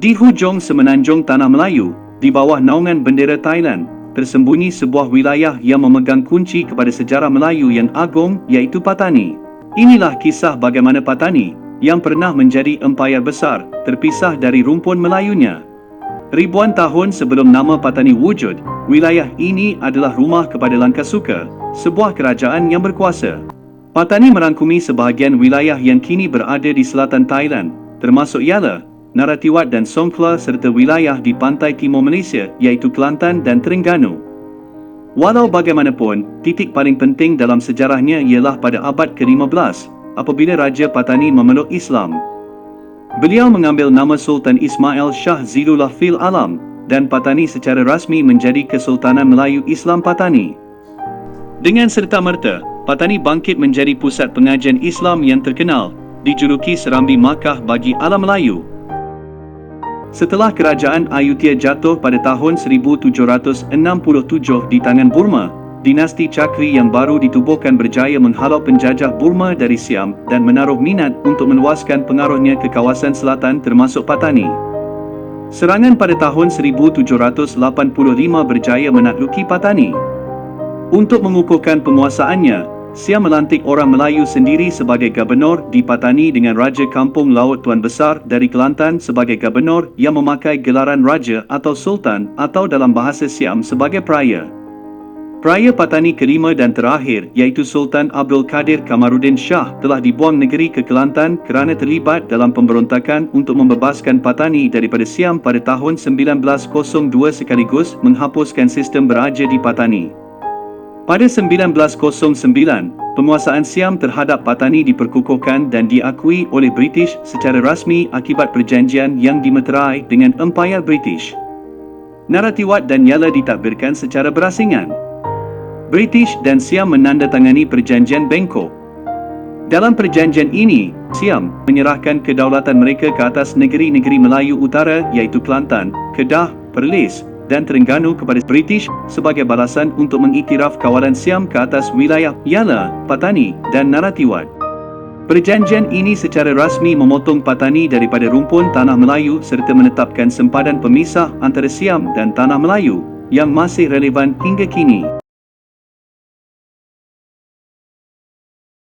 Di hujung semenanjung Tanah Melayu, di bawah naungan bendera Thailand, tersembunyi sebuah wilayah yang memegang kunci kepada sejarah Melayu yang agung iaitu Patani. Inilah kisah bagaimana Patani, yang pernah menjadi empayar besar, terpisah dari rumpun Melayunya. Ribuan tahun sebelum nama Patani wujud, wilayah ini adalah rumah kepada Lankasuka, sebuah kerajaan yang berkuasa. Patani merangkumi sebahagian wilayah yang kini berada di selatan Thailand, termasuk Yala, Naratiwat dan Songkhla serta wilayah di pantai timur Malaysia iaitu Kelantan dan Terengganu. Walau bagaimanapun, titik paling penting dalam sejarahnya ialah pada abad ke-15 apabila Raja Patani memeluk Islam. Beliau mengambil nama Sultan Ismail Shah Zilullah Fil Alam dan Patani secara rasmi menjadi Kesultanan Melayu Islam Patani. Dengan serta-merta, Patani bangkit menjadi pusat pengajian Islam yang terkenal, dijuluki Serambi Makkah bagi alam Melayu. Setelah kerajaan Ayutthaya jatuh pada tahun 1767 di tangan Burma, dinasti Chakri yang baru ditubuhkan berjaya menghalau penjajah Burma dari Siam dan menaruh minat untuk meluaskan pengaruhnya ke kawasan selatan termasuk Patani. Serangan pada tahun 1785 berjaya menakluki Patani. Untuk mengukuhkan penguasaannya, Siam melantik orang Melayu sendiri sebagai gubernur di Patani dengan Raja Kampung Laut Tuan Besar dari Kelantan sebagai gubernur yang memakai gelaran Raja atau Sultan atau dalam bahasa Siam sebagai Peraya. Peraya Patani kelima dan terakhir iaitu Sultan Abdul Kadir Kamaruddin Shah telah dibuang negeri ke Kelantan kerana terlibat dalam pemberontakan untuk membebaskan Patani daripada Siam pada tahun 1902 sekaligus menghapuskan sistem beraja di Patani. Pada 1909, penguasaan Siam terhadap Patani diperkukuhkan dan diakui oleh British secara rasmi akibat perjanjian yang dimeterai dengan Empayar British. Naratiwat dan Yala ditadbirkan secara berasingan. British dan Siam menandatangani perjanjian Bangkok. Dalam perjanjian ini, Siam menyerahkan kedaulatan mereka ke atas negeri-negeri Melayu Utara iaitu Kelantan, Kedah, Perlis, dan Terengganu kepada British sebagai balasan untuk mengiktiraf kawalan Siam ke atas wilayah Yala, Patani dan Naratiwat. Perjanjian ini secara rasmi memotong Patani daripada rumpun Tanah Melayu serta menetapkan sempadan pemisah antara Siam dan Tanah Melayu yang masih relevan hingga kini.